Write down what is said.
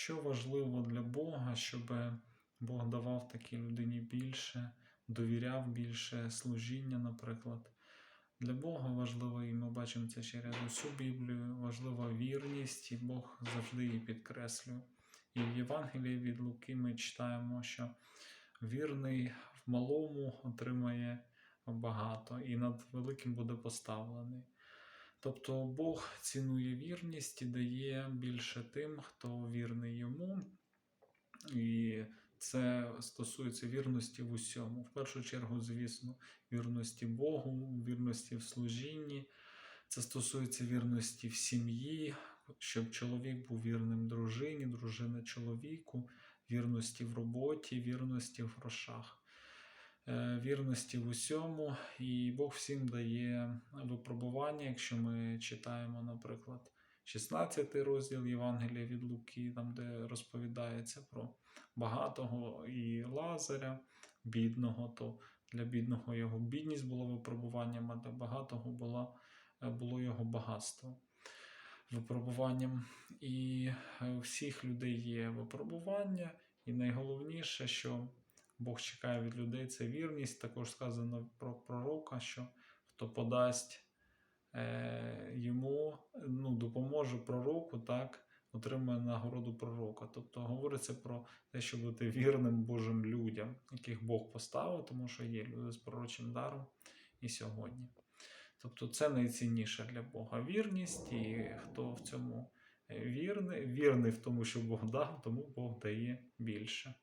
Що важливо для Бога, щоб Бог давав такій людині більше, довіряв більше служіння, наприклад. Для Бога важливо, і ми бачимо це через усю Біблію, важлива вірність, і Бог завжди її підкреслює. І в Євангелії від Луки ми читаємо, що вірний в малому отримає багато, і над великим буде поставлений. Тобто Бог цінує вірність і дає більше тим, хто вірний йому. І це стосується вірності в усьому. В першу чергу, звісно, вірності Богу, вірності в служінні. Це стосується вірності в сім'ї, щоб чоловік був вірним дружині, дружина чоловіку, вірності в роботі, вірності в грошах, вірності в усьому. І Бог всім дає випробування, якщо ми читаємо, наприклад, 16 розділ Євангелія від Луки, там де розповідається про багатого і Лазаря, бідного, то для бідного його бідність була випробуванням, а для багатого була, е, було його багатство випробуванням. І е, у всіх людей є випробування, і найголовніше, що Бог чекає від людей, це вірність. Також сказано про пророка, що хто подасть е, йому, ну, допоможе пророку, так, отримує нагороду пророка. Тобто говориться про те, щоб бути вірним Божим людям, яких Бог поставив, тому що є люди з пророчим даром і сьогодні. Тобто це найцінніше для Бога вірність, і хто в цьому вірний, вірний в тому, що Бог дав, тому Бог дає більше.